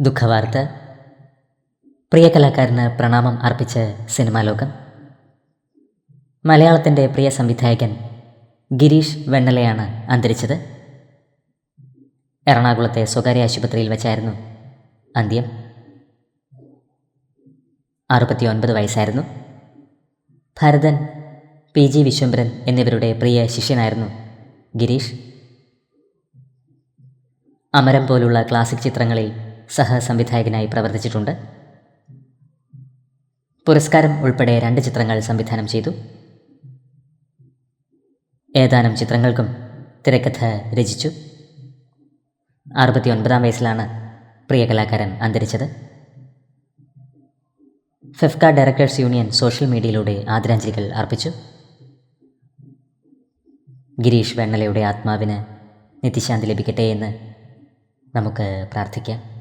ദുഃഖവാർത്ത. പ്രിയ കലാകാരന് പ്രണാമം അർപ്പിച്ച് സിനിമാലോകം. മലയാളത്തിന്റെ പ്രിയ സംവിധായകൻ ഗിരീഷ് വെണ്ണലയാണ് അന്തരിച്ചത്. എറണാകുളത്തെ സ്വകാര്യ ആശുപത്രിയിൽ വെച്ചായിരുന്നു അന്ത്യം. അറുപത്തി ഒൻപത് വയസ്സായിരുന്നു. ഭരതൻ പി ജി വിശ്വംഭരൻ എന്നിവരുടെ പ്രിയ ശിഷ്യനായിരുന്നു ഗിരീഷ്. അമരം പോലുള്ള ക്ലാസിക് ചിത്രങ്ങളിൽ സഹസംവിധായകനായി പ്രവർത്തിച്ചിട്ടുണ്ട്. പുരസ്കാരം ഉൾപ്പെടെ രണ്ട് ചിത്രങ്ങൾ സംവിധാനം ചെയ്തു. ഏതാനും ചിത്രങ്ങൾക്കും തിരക്കഥ രചിച്ചു. അറുപത്തി ഒൻപതാം വയസ്സിലാണ് പ്രിയ കലാകാരൻ അന്തരിച്ചത്. ഫെഫ്ക ഡയറക്ടേഴ്സ് യൂണിയൻ സോഷ്യൽ മീഡിയയിലൂടെ ആദരാഞ്ജലികൾ അർപ്പിച്ചു. ഗിരീഷ് വെണ്ണലയുടെ ആത്മാവിന് നിത്യശാന്തി ലഭിക്കട്ടെ എന്ന് നമുക്ക് പ്രാർത്ഥിക്കാം.